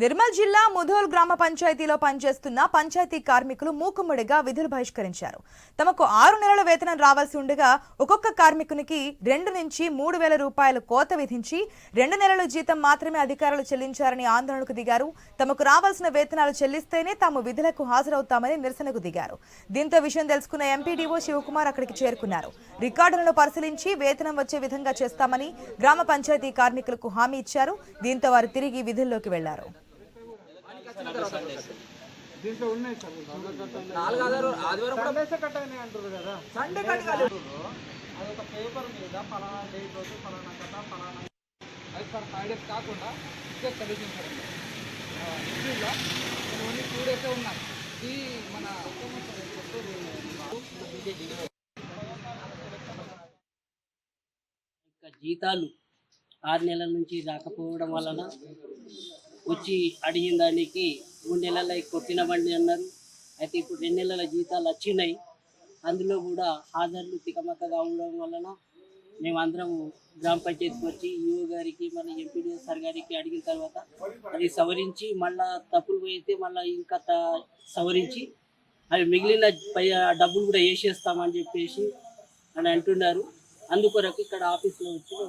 నిర్మల్ జిల్లా ముధోల్ గ్రామ పంచాయతీలో పనిచేస్తున్న పంచాయతీ కార్మికులు మూకుమ్మడిగా విధులు బహిష్కరించారు. తమకు ఆరు నెలల వేతనం రావాల్సి ఉండగా ఒక్కొక్క కార్మికునికి రెండు నుంచి మూడు వేల రూపాయలు కోత విధించి రెండు నెలల జీతం మాత్రమే అధికారులు చెల్లించారని ఆందోళనకు దిగారు. తమకు రావాల్సిన వేతనాలు చెల్లిస్తేనే తాము విధులకు హాజరవుతామని నిరసనకు దిగారు. దీంతో విషయం తెలుసుకున్న ఎంపీడీఓ శివకుమార్ అక్కడికి చేరుకున్నారు. రికార్డులను పరిశీలించి వేతనం వచ్చే విధంగా చేస్తామని గ్రామ పంచాయతీ కార్మికులకు హామీ ఇచ్చారు. దీంతో వారు తిరిగి విధుల్లోకి వెళ్ళారు. దీంట్లో ఉన్నాయి సార్ నాలుగు ఆధారం ఆదివారం కూడా సండేసే కట్ అయినాయి అంటారు కదా. సండే కట్ కాలేదు అదొక పేపర్ మీద ఫలానా డేట్ రోజు ఫలానా కథ ఫలానా అది సార్ ఫైవ్ డేస్ కాకుండా ఇదే సొల్యూషన్ సార్. హిస్టరీలో నేను ఓన్లీ టూ డేసే ఉన్నాను ఈ మన యొక్క జీతాలు ఆరు నెలల నుంచి రాకపోవడం వలన వచ్చి అడిగిన దానికి మూడు నెలల కొట్టినవండి అన్నారు. అయితే ఇప్పుడు రెండు నెలల జీతాలు వచ్చినాయి. అందులో కూడా హాజర్లు తికమకగా ఉండడం వలన మేమందరం గ్రామ పంచాయతీకి వచ్చి ఈఓ గారికి మళ్ళీ ఎంపీడీ సార్ గారికి అడిగిన తర్వాత అది సవరించి మళ్ళా తప్పులు పోయితే మళ్ళీ ఇంకా సవరించి అవి మిగిలిన పై డబ్బులు కూడా వేసేస్తామని చెప్పేసి అని అంటున్నారు. అందుకొరకు ఇక్కడ ఆఫీస్లో వచ్చి